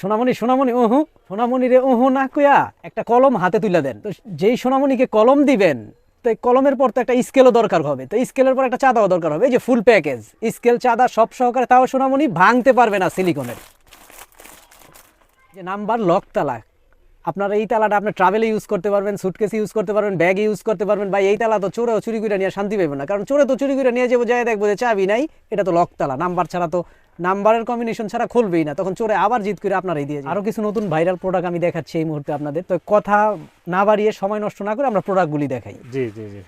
সোনামণি সোনামণি ওহু সোনামণি রে ওহু না কুয়া একটা কলম হাতে তুলে দেন। তো যেই সোনামণিকে কলম দিবেন, তো কলমের পর তো একটা স্কেলও দরকার হবে। তো স্কেলের পর একটা চাঁদাও দরকার হবে। এই যে ফুল প্যাকেজ স্কেল, চাঁদা সব সহকারে তাও সোনামণি ভাঙতে পারবে না সিলিকনের যে নাম্বার লক তালা আপনার এই তালাটা আপনি ট্রাভেলে ইউজ করতে পারবেন সুটকেসে ইউজ করতে পারবেন ব্যাগে ইউজ করতে পারবেন বা এই তালা তো চোরেও চুরি করে নিয়ে শান্তি পাবে না। কারণ চোরে তো চুরি করে নিয়ে যাব যায় দেখব যে চাবি নাই এটা তো লক তালা। নাম্বার ছাড়া তো নাম্বারের কম্বিনেশন ছাড়া খুলবেই না। তখন চোরে আবার জিত করে আপনারাই দিয়ে আরও কিছু নতুন ভাইরাল প্রোডাক্ট আমি দেখাচ্ছি এই মুহূর্তে আপনাদের। তো কথা না বাড়িয়ে সময় নষ্ট না করে আমরা প্রোডাক্টগুলি দেখাই। জি জি জি।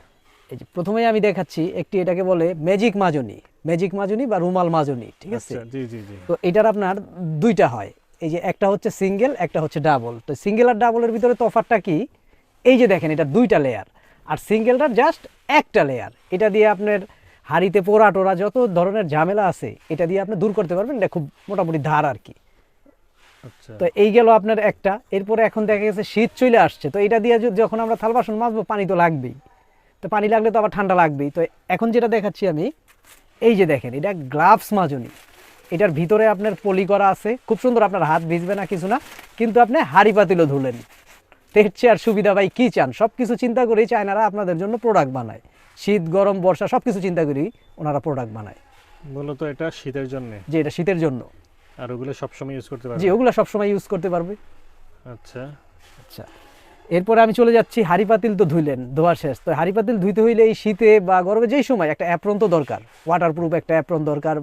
এই যে প্রথমেই আমি দেখাচ্ছি একটি এটাকে বলে ম্যাজিক মাজনি। ম্যাজিক মাজনি বা রুমাল মাজনি ঠিক আছে? আচ্ছা জি জি জি। তো এটার আপনার দুইটা হয়। এই যে একটা হচ্ছে সিঙ্গেল একটা হচ্ছে ডাবল। তো সিঙ্গেল আর ডাবলের ভিতরে তফাৎটা কি? এই যে দেখেন এটা দুইটা লেয়ার আর সিঙ্গেলটা জাস্ট একটা লেয়ার এটা দিয়ে আপনার হাড়িতে পোড়া টোরা যত ধরনের ঝামেলা আছে এটা দিয়ে আপনি দূর করতে পারবেন। এটা খুব মোটামুটি ধার আর কি। আচ্ছা। তো এই গেল আপনার একটা। এরপরে এখন দেখা গেছে শীত চলে আসছে। তো এটা দিয়ে যখন আমরা থাল বাসন মাজবো পানি তো লাগবেই। তো পানি লাগলে তো আবার ঠান্ডা লাগবেই। তো এখন যেটা দেখাচ্ছি আমি এই যে দেখেন এটা গ্লাভস মাজনি। এটার ভিতরে আপনার পলি করা আছে। খুব সুন্দর আপনার হাত ভিজবে না কিছু না। কিন্তু আপনি হাড়ি পাতিলও ধুলেন। এর চেয়ে আর সুবিধা ভাই কী চান? সব কিছু চিন্তা করেই চায়নারা আপনাদের জন্য প্রোডাক্ট বানায়। শীত গরম বর্ষা সব কিছু চিন্তা করেই ওনারা প্রোডাক্ট বানায়। মূলত এটা শীতের জন্য। যে এটা শীতের জন্য। আর ওগুলো সবসময় ইউজ করতে যে পারবে ওগুলো সবসময় ইউজ করতে পারবে। আচ্ছা। আচ্ছা। এরপরে আমি চলে যাচ্ছি হাড়ি পাতিল তো ধুইলেন ধোয়া শেষ। তো হাড়ি পাতিল ধুইতে হইলে এই শীতে বা গরমে যেই সময় একটা অ্যাপ্রন তো দরকার। ওয়াটারপ্রুফ একটা অ্যাপ্রন দরকার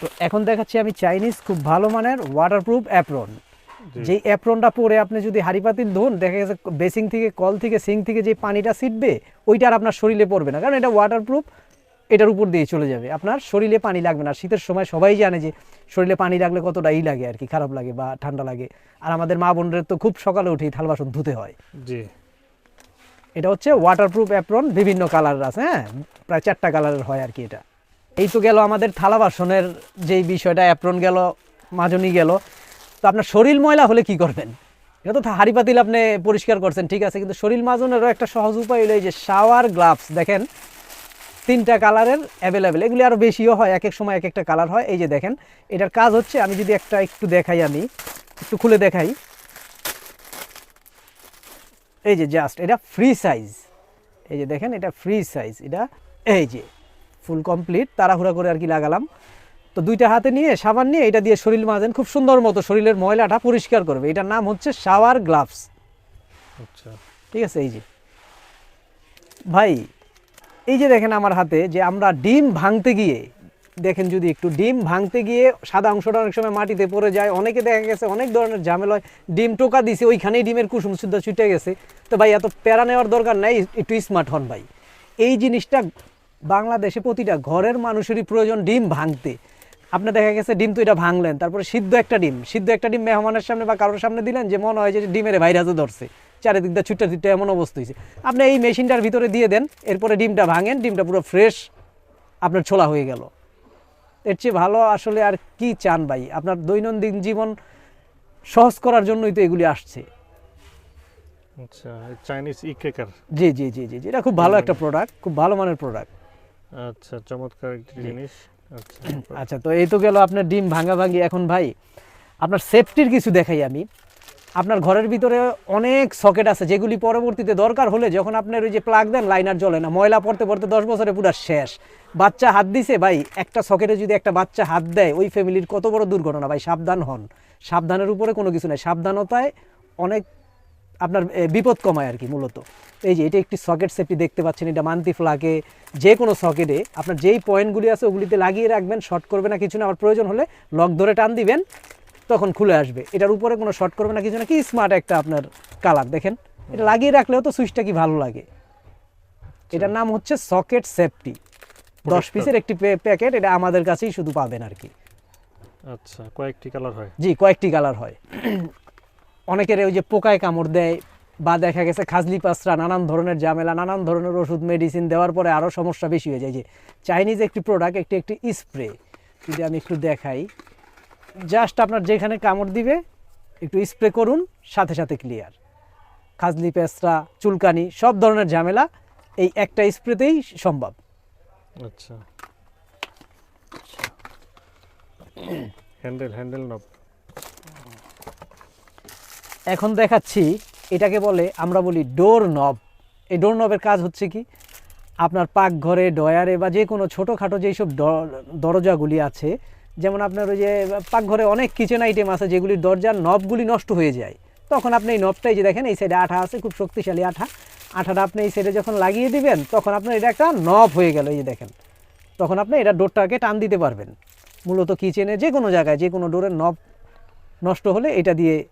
তো এখন দেখাচ্ছি আমি চাইনিজ খুব ভালো মানের ওয়াটারপ্রুফ অ্যাপ্রন যেই অ্যাপ্রনটা পরে আপনি যদি হাড়ি ধুন দেখা গেছে বেসিং থেকে কল থেকে সিং থেকে যে পানিটা ছিটবে ওইটা আর আপনার শরীরে পড়বে না। কারণ এটা ওয়াটারপ্রুফ এটার উপর দিয়ে চলে যাবে। আপনার শরীরে পানি লাগবে না। শীতের সময় সবাই জানে যে শরীরে পানি লাগলে কতটা ই লাগে আর কি খারাপ লাগে বা ঠান্ডা লাগে। আর আমাদের মা বোনদের তো খুব সকালে উঠেই থাল বাসন ধুতে হয়। জি। এটা হচ্ছে ওয়াটারপ্রুফ অ্যাপ্রন বিভিন্ন কালারের আছে হ্যাঁ? প্রায় চারটা কালারের হয় আর কি এটা। এই তো গেল আমাদের থালা বাসনের যেই বিষয়টা অ্যাপ্রন গেল, মাজনি গেল। তো আপনার শরীর ময়লা হলে কি করবেন? এটা তো হাড়ি পাতিল আপনি পরিষ্কার করছেন, ঠিক আছে, কিন্তু শরীর মাজনেরও একটা সহজ উপায় হলো এই যে শাওয়ার গ্লাভস দেখেন, তিনটা কালারের অ্যাভেলেবেল এগুলি আরও বেশিও হয়, এক এক সময় এক একটা কালার হয়। এই যে দেখেন, এটার কাজ হচ্ছে, আমি যদি একটা একটু দেখাই, আমি একটু খুলে দেখাই। এই যে জাস্ট এটা ফ্রি সাইজ এই যে দেখেন, এটা ফ্রি সাইজ এটা, এই যে ফুল কমপ্লিট তাড়াহুড়া করে আর কি লাগালাম। তো দুইটা হাতে নিয়ে সাবান নিয়ে এটা দিয়ে শরীর মাজেন খুব সুন্দর মতো শরীরের ময়লাটা পরিষ্কার করবে। এটার নাম হচ্ছে শাওয়ার গ্লাভস। আচ্ছা। ঠিক আছে এই যে। ভাই এই যে দেখেন আমার হাতে যে আমরা ডিম ভাঙতে গিয়ে দেখেন যদি একটু ডিম ভাঙতে গিয়ে সাদা অংশটা অনেক সময় মাটিতে পড়ে যায় অনেকে দেখা গেছে অনেক ধরনের ঝামেলা হয় ডিম টোকা দিছে ওইখানেই ডিমের কুসুম সুদ্ধা ছুটে গেছে। তো ভাই এত প্যারা নেওয়ার দরকার নাই একটু স্মার্ট হন ভাই। এই জিনিসটা বাংলাদেশে প্রতিটা ঘরের মানুষেরই প্রয়োজন ডিম ভাঙতে। আপনি দেখা গেছে ডিম তো এটা ভাঙলেন তারপরে সিদ্ধ একটা ডিম। সিদ্ধ একটা ডিম মেহমানের সামনে বা কারোর সামনে দিলেন যে মনে হয় যে ডিমের ভাইরাসও ধরছে। চারিদিক দিয়ে ছুটতে ছুটতে এমন অবস্থা হয়েছে। আপনি এই মেশিনটার ভিতরে দিয়ে দেন এরপরে ডিমটা ভাঙেন ডিমটা পুরো ফ্রেশ আপনার ছোলা হয়ে গেল। এর চেয়ে ভালো আসলে আর কি চান ভাই? আপনার দৈনন্দিন জীবন সহজ করার জন্যই তো এগুলি আসছে। আচ্ছা চাইনিজ ই কেকার জি জি জি জি জি, এটা খুব ভালো একটা প্রোডাক্ট খুব ভালো মানের প্রোডাক্ট আচ্ছা চমৎকার একটি জিনিস। আচ্ছা আচ্ছা তো এই তো গেল আপনার ডিম ভাঙা ভাঙি। এখন ভাই আপনার সেফটির কিছু দেখাই আমি। আপনার ঘরের ভিতরে অনেক সকেট আছে যেগুলি পরবর্তীতে দরকার হলে যখন আপনার ওই যে প্লাগ দেন লাইনার জ্বলে না ময়লা পড়তে পড়তে দশ বছরে পুরো শেষ। বাচ্চা হাত দিছে ভাই একটা সকেটে যদি একটা বাচ্চা হাত দেয় ওই ফ্যামিলির কত বড় দুর্ঘটনা ভাই সাবধান হন। সাবধানের উপরে কোনো কিছু নাই। সাবধানতায় অনেক আপনার বিপদ কমায় আর কি মূলত। এই যে এটা একটি সকেট সেফটি দেখতে পাচ্ছেন এটা মান্তি ফ্লাকে যে কোনো সকেটে আপনার যেই পয়েন্টগুলি আছে ওগুলিতে লাগিয়ে রাখবেন শর্ট করবে না কিছু না আবার প্রয়োজন হলে লক ধরে টান দিবেন তখন খুলে আসবে। এটার উপরে কোনো শর্ট করবে না কিছু না কি স্মার্ট একটা আপনার কালার দেখেন? এটা লাগিয়ে রাখলেও তো সুইচটা কি ভালো লাগে? এটার নাম হচ্ছে সকেট সেফটি দশ পিসের একটি প্যাকেট এটা আমাদের কাছেই শুধু পাবেন আর কি। আচ্ছা কয়েকটি কালার হয়। জি কয়েকটি কালার হয়। অনেকের ওই যে পোকায় কামড় দেয় বা দেখা গেছে খাজলি পাসরা নানান ধরনের ঝামেলা, নানান ধরনের ওষুধ মেডিসিন দেওয়ার পরে আরও সমস্যা বেশি হয়ে যায়। যে চাইনিজ একটি প্রোডাক্ট একটি একটি স্প্রে যদি আমি একটু দেখাই। জাস্ট আপনার যেখানে কামড় দিবে, একটু স্প্রে করুন, সাথে সাথে ক্লিয়ার খাজলি পেসরা চুলকানি, সব ধরনের ঝামেলা এই একটা স্প্রেতেই সম্ভব। আচ্ছা। হ্যান্ডেল হ্যান্ডেল নব এখন দেখাচ্ছি, এটাকে বলে, আমরা বলি ডোর নব এই ডোর নবের কাজ হচ্ছে কি? আপনার পাকঘরে ডয়ারে বা যে কোনো ছোটোখাটো যেসব দ- দরজাগুলি আছে, যেমন আপনার ওই যে পাকঘরে অনেক কিচেন আইটেম আছে, যেগুলির দরজার নবগুলি নষ্ট হয়ে যায়। তখন আপনি এই নবটাই যে দেখেন, এই সাইডে আঠা আছে, খুব শক্তিশালী আঠা। আঠাটা আপনি এই সাইডে যখন লাগিয়ে দিবেন, তখন আপনার এটা একটা নব হয়ে গেল, এই যে দেখেন। তখন আপনি এটা ডোরটাকে টান দিতে পারবেন। মূলত কিচেনে যে কোনো জায়গায় যে কোনো ডোরের নব নষ্ট হলে এটা দিয়ে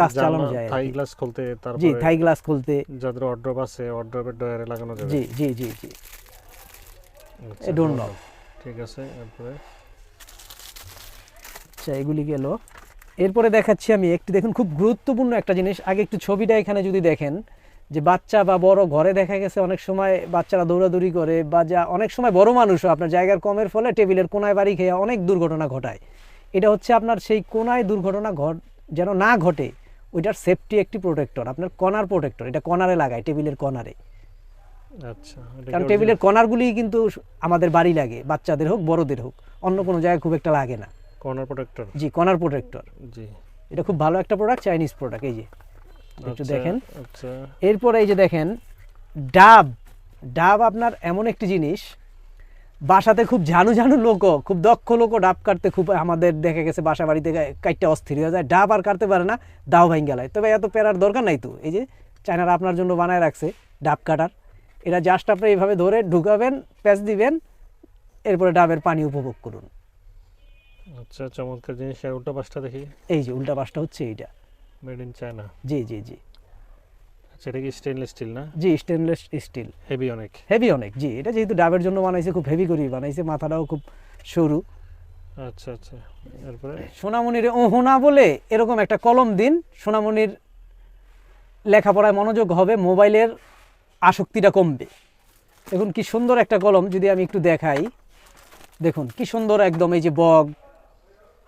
কাজ চালানো যায় থাই গ্লাস খুলতে তারপরে জি থাই গ্লাস খুলতে। যাদের অর্ড্রপ আছে অর্ড্রপের ডয়ারে লাগানো যাবে। জি জি জি জি। আচ্ছা, এই ডোর নব ঠিক আছে এরপরে? আচ্ছা এগুলি গেল। এরপরে দেখাচ্ছি আমি একটু দেখুন খুব গুরুত্বপূর্ণ একটা জিনিস। আগে একটু ছবিটা এখানে যদি দেখেন যে বাচ্চা বা বড় ঘরে দেখা গেছে অনেক সময় বাচ্চারা দৌড়াদৌড়ি করে বা যা অনেক সময় বড় মানুষও আপনার জায়গার কমের ফলে টেবিলের কোনায় বাড়ি খেয়ে অনেক দুর্ঘটনা ঘটায়। এটা হচ্ছে আপনার সেই কোনায় দুর্ঘটনা ঘট যেন না ঘটে ওইটার সেফটি একটি প্রোটেক্টর আপনার কর্নার প্রোটেক্টর এটা কর্নারে লাগায় টেবিলের কর্নারে আচ্ছা কারণ টেবিলের কর্নারগুলি কিন্তু আমাদের বাড়ি লাগে বাচ্চাদের হোক বড়দের হোক অন্য কোনো জায়গায় খুব একটা লাগে না। কর্নার প্রোটেক্টর জি কর্নার প্রোটেক্টর জি। এটা খুব ভালো একটা প্রোডাক্ট চাইনিজ প্রোডাক্ট এই যে। একটু আচ্ছা, দেখেন। আচ্ছা। এরপরে এই যে দেখেন ডাব। ডাব আপনার এমন একটি জিনিস বাসাতে খুব ঝানু ঝানু লোকও খুব দক্ষ লোকও ডাব কাটতে খুব আমাদের দেখা গেছে বাসা বাড়িতে কাটতে অস্থির হয়ে যায়। ডাব আর কাটতে পারে না দাও ভাই গেলায়। তবে এত পেরার দরকার নাই তো। এই যে চায়নারা আপনার জন্য বানায় রাখছে ডাব কাটার। এটা জাস্ট আপনি এইভাবে ধরে ঢুকাবেন প্যাঁচ দিবেন এরপরে ডাবের পানি উপভোগ করুন। আচ্ছা চমৎকার জিনিস। আর উল্টা পাশটা দেখি। এই যে উল্টা পাশটা হচ্ছে এইটা। মেড ইন চায়না জি জি জি। এটা কি স্টেনলেস স্টিল না? জি স্টেনলেস স্টিল হেভি অনেক। হেভি অনেক জি এটা যেহেতু ডাবের জন্য বানাইছে খুব হেভি করেই বানাইছে মাথাটাও খুব সরু। আচ্ছা আচ্ছা এরপরে? সোনামণির ওহনা বলে এরকম একটা কলম দিন সোনামণির লেখাপড়ায় মনোযোগ হবে মোবাইলের আসক্তিটা কমবে। দেখুন কি সুন্দর একটা কলম যদি আমি একটু দেখাই। দেখুন কি সুন্দর একদম এই যে বগ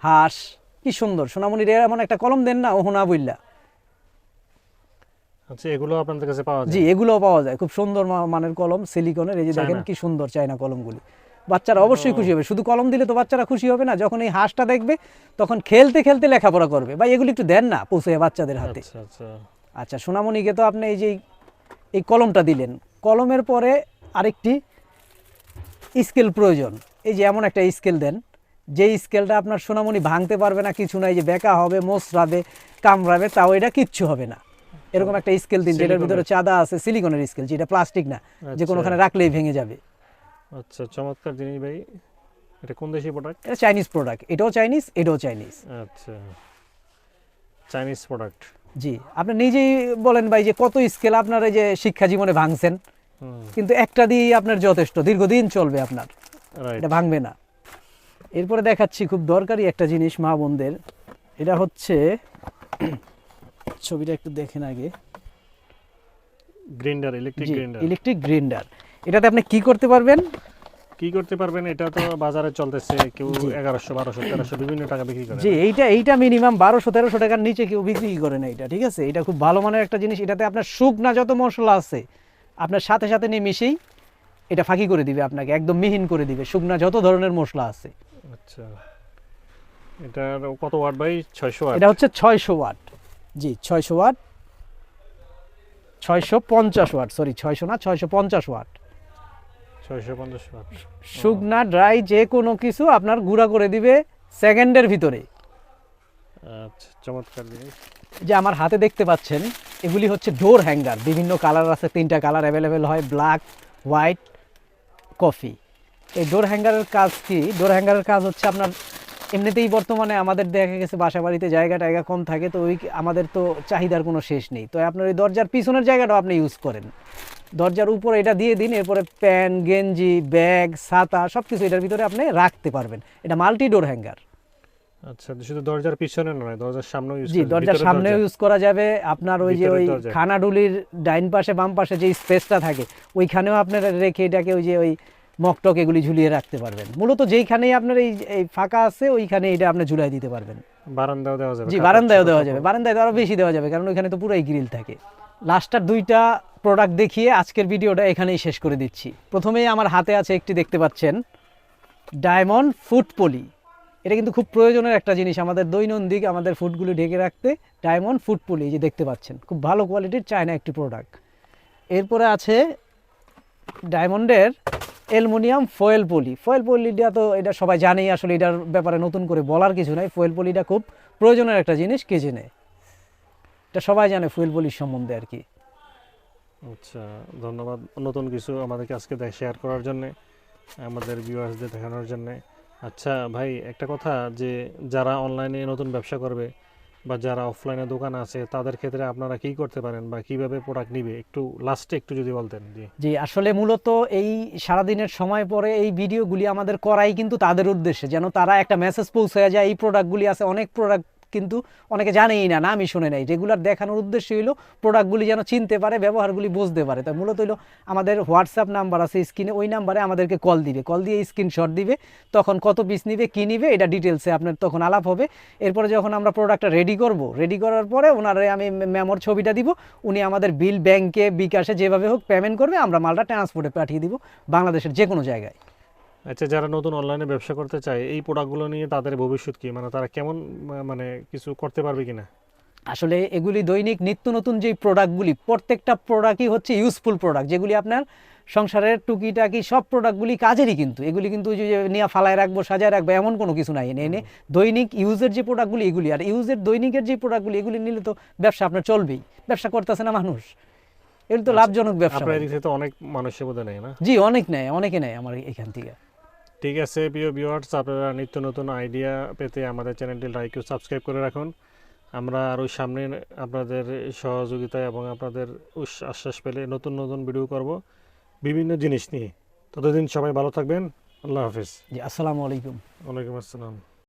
হাঁস কি সুন্দর। সোনামণির এমন একটা কলম দেন না ওহনা বইল্লা আচ্ছা এগুলো আপনাদের কাছে পাওয়া যায়? জি এগুলোও পাওয়া যায়। খুব সুন্দর মানের কলম সিলিকনের এই যে দেখেন কি সুন্দর চায়না কলমগুলি। বাচ্চারা অবশ্যই খুশি হবে। শুধু কলম দিলে তো বাচ্চারা খুশি হবে না যখন এই হাঁসটা দেখবে তখন খেলতে খেলতে লেখাপড়া করবে। বা এগুলি একটু দেন না পৌঁছে বাচ্চাদের হাতে। আচ্ছা আচ্ছা। আচ্ছা সোনামণিকে তো আপনি এই যে এই- এই কলমটা দিলেন। কলমের পরে আরেকটি স্কেল প্রয়োজন। এই যে এমন একটা স্কেল দেন যে স্কেলটা আপনার সোনামণি ভাঙতে পারবে না কিছু নাই যে বেকা হবে মোসরাবে কামড়াবে তাও এটা কিচ্ছু হবে না। এরকম একটা স্কেল দিন যেটার ভিতরে চাঁদা আছে সিলিকনের স্কেল যেটা প্লাস্টিক না যে আচ্ছা। কোনোখানে রাখলেই ভেঙে যাবে। আচ্ছা চমৎকার জিনিস ভাই। এটা কোন দেশি প্রোডাক্ট এটা চাইনিজ প্রোডাক্ট এটাও চাইনিজ এটাও চাইনিজ আচ্ছা। চাইনিজ প্রোডাক্ট জি আপনি নিজেই বলেন ভাই যে কত স্কেল আপনার এই যে শিক্ষা জীবনে ভাঙছেন। কিন্তু একটা দিয়েই আপনার যথেষ্ট দীর্ঘদিন চলবে আপনার। রাইট এটা ভাঙবে না। এরপরে দেখাচ্ছি খুব দরকারি একটা জিনিস মা বোনদের। এটা হচ্ছে ছবিটা একটু দেখেন আগে। গ্রিন্ডার ইলেকট্রিক জি গ্রিন্ডার ইলেকট্রিক গ্রাইন্ডার এটাতে আপনি কি করতে পারবেন? কি করতে পারবেন? এটা তো বাজারে চলতেছে। কেউ জি। এগারোশো বারোশো তেরোশো বিভিন্ন টাকা বিক্রি করে। যে এইটা এইটা মিনিমাম বারোশো তেরোশো টাকার নিচে কেউ বিক্রি করে না এটা ঠিক আছে? এটা খুব ভালো মানের একটা জিনিস। এটাতে আপনার শুকনা যত মশলা আছে আপনার সাথে সাথে নিয়ে মিশেই এটা ফাঁকি করে দিবে আপনাকে একদম মিহিন করে দিবে শুকনা যত ধরনের মশলা আছে। আচ্ছা। এটার কত ওয়াট ভাই? ছয়শো ওয়াট? এটা হচ্ছে ছয়শো ওয়াট। জি ছয়শো ওয়াট। ছয়শো পঞ্চাশ ওয়াট সরি ছয়শো না ছয়শো পঞ্চাশ ওয়াট। ছয়শো পঞ্চাশ ওয়াট। শুকনা ড্রাই যে কোনো কিছু আপনার গুঁড়া করে দিবে সেকেন্ডের ভিতরে। আচ্ছা চমৎকার যে আমার হাতে দেখতে পাচ্ছেন এগুলি হচ্ছে ডোর হ্যাঙ্গার বিভিন্ন কালার আছে তিনটা কালার অ্যাভেলেবেল হয় ব্ল্যাক হোয়াইট কফি এই ডোর হ্যাঙ্গারের কাজ কি? ডোর হ্যাঙ্গারের কাজ হচ্ছে আপনার এমনিতেই বর্তমানে আমাদের দেখা গেছে বাসা বাড়িতে জায়গা টায়গা কম থাকে তো ওই আমাদের তো চাহিদার কোনো শেষ নেই। তো আপনার ওই দরজার পিছনের জায়গাটাও আপনি ইউজ করেন। দরজার উপরে এটা দিয়ে দিন এরপরে প্যান গেঞ্জি ব্যাগ ছাতা সব কিছু এটার ভিতরে আপনি রাখতে পারবেন। এটা মাল্টি ডোর হ্যাঙ্গার আচ্ছা শুধু দরজার পিছনে নয় দরজার সামনেও ইউজ জি দরজার সামনে ইউজ করা যাবে। আপনার ওই যে ওই। খানাডুলির ডাইন পাশে বাম পাশে যে স্পেসটা থাকে ওইখানেও আপনারা রেখে এটাকে ওই যে ওই মকটক এগুলি ঝুলিয়ে রাখতে পারবেন। মূলত যেইখানেই আপনার এই এই ফাঁকা আছে ওইখানে এটা আপনি ঝুলাই দিতে পারবেন। বারান্দাও দেওয়া যাবে জি বারান্দায়ও দেওয়া যাবে। বারান্দায় তো আরও বেশি দেওয়া যাবে কারণ ওইখানে তো পুরাই গ্রিল থাকে। লাস্টার দুইটা প্রোডাক্ট দেখিয়ে আজকের ভিডিওটা এখানেই শেষ করে দিচ্ছি। প্রথমেই আমার হাতে আছে একটি দেখতে পাচ্ছেন ডায়মন্ড ফুট পলি। এটা কিন্তু খুব প্রয়োজনের একটা জিনিস আমাদের দৈনন্দিন আমাদের ফুডগুলি ঢেকে রাখতে ডায়মন্ড ফুড পলি যে দেখতে পাচ্ছেন। খুব ভালো কোয়ালিটির চায়না একটি প্রোডাক্ট এরপরে আছে ডায়মন্ডের অ্যালুমিনিয়াম, ফয়েল পলি। ফয়েল পলিটা তো এটা সবাই জানেই, আসলে এটার ব্যাপারে নতুন করে বলার কিছু নাই। ফয়েল পলিটা খুব প্রয়োজনের একটা জিনিস, কে জেনে? এটা সবাই জানে ফুয়েল পলির সম্বন্ধে আর কি। আচ্ছা ধন্যবাদ নতুন কিছু আমাদেরকে আজকে শেয়ার করার জন্য, আমাদের ভিউয়ার্সদের দেখানোর জন্য। আচ্ছা ভাই, একটা কথা যে যারা অনলাইনে নতুন ব্যবসা করবে বা যারা অফলাইনে দোকান আছে, তাদের ক্ষেত্রে আপনারা কি করতে পারেন বা কীভাবে প্রোডাক্ট নিবে? একটু লাস্টে একটু যদি বলতেন, জি। জি, আসলে মূলত এই সারাদিনের সময় পরে এই ভিডিওগুলি আমাদের করাই কিন্তু তাদের উদ্দেশ্যে। যেন তারা একটা মেসেজ পৌঁছে যায় এই প্রোডাক্টগুলি আছে, অনেক প্রোডাক্ট কিন্তু অনেকে জানেই না, নামই শুনে নাই। রেগুলার দেখানোর উদ্দেশ্য হলো প্রোডাক্টগুলি যেন চিনতে পারে, ব্যবহারগুলি বুঝতে পারে। তাই মূলত হলো আমাদের হোয়াটসঅ্যাপ নাম্বার আছে স্ক্রিনে, ওই নাম্বারে আমাদেরকে কল দিবে। কল দিয়ে স্ক্রিনশট দিবে, তখন কত পিস নিবে, কী নিবে, এটা ডিটেলসে আপনার তখন আলাপ হবে। এরপরে যখন আমরা প্রোডাক্টটা রেডি করব রেডি করার পরে ওনারে আমি মেমোর ছবিটা দিব, উনি আমাদের বিল ব্যাংকে বিকাশে যেভাবে হোক পেমেন্ট করবে, আমরা মালটা ট্রান্সপোর্টে পাঠিয়ে দিব, বাংলাদেশের যে কোনো জায়গায়। আচ্ছা যারা নতুন অনলাইনে ব্যবসা করতে চায় এই প্রোডাক্টগুলো নিয়ে তাদের ভবিষ্যৎ কি? মানে তারা কেমন মানে কিছু করতে পারবে কিনা? আসলে এগুলি দৈনিক নিত্য নতুন যে প্রোডাক্টগুলি প্রত্যেকটা প্রোডাক্টই হচ্ছে ইউজফুল প্রোডাক্ট যেগুলি আপনার সংসারের টুকিটাকি সব প্রোডাক্টগুলি কাজেরই কিন্তু। এগুলি কিন্তু যে নিয়ে ফালায় রাখব সাজায় রাখব এমন কোনো কিছু নাই। এনে এনে দৈনিক ইউজের যে প্রোডাক্টগুলি এগুলি আর ইউজের দৈনিকের যে প্রোডাক্টগুলি এগুলি নিলে তো ব্যবসা আপনার চলবেই। ব্যবসা করতেছে না মানুষ। এগুলি তো আচ্ছা, লাভজনক ব্যবসা আপনার ভাই। থেকে তো অনেক মানুষের বোধ নেয় না? জি অনেক নেয় অনেকে নেয় আমার এখান থেকে। ঠিক আছে প্রিয় ভিউয়ার্স আপনারা নিত্য নতুন আইডিয়া পেতে আমাদের চ্যানেলটি লাইক ও সাবস্ক্রাইব করে রাখুন। আমরা আরও সামনে আপনাদের সহযোগিতায় এবং আপনাদের আশ্বাস পেলে নতুন নতুন ভিডিও করব বিভিন্ন জিনিস নিয়ে। ততদিন সবাই ভালো থাকবেন। আল্লাহ হাফিজ। জি আসসালামু আলাইকুম। ওয়ালাইকুম আসসালাম।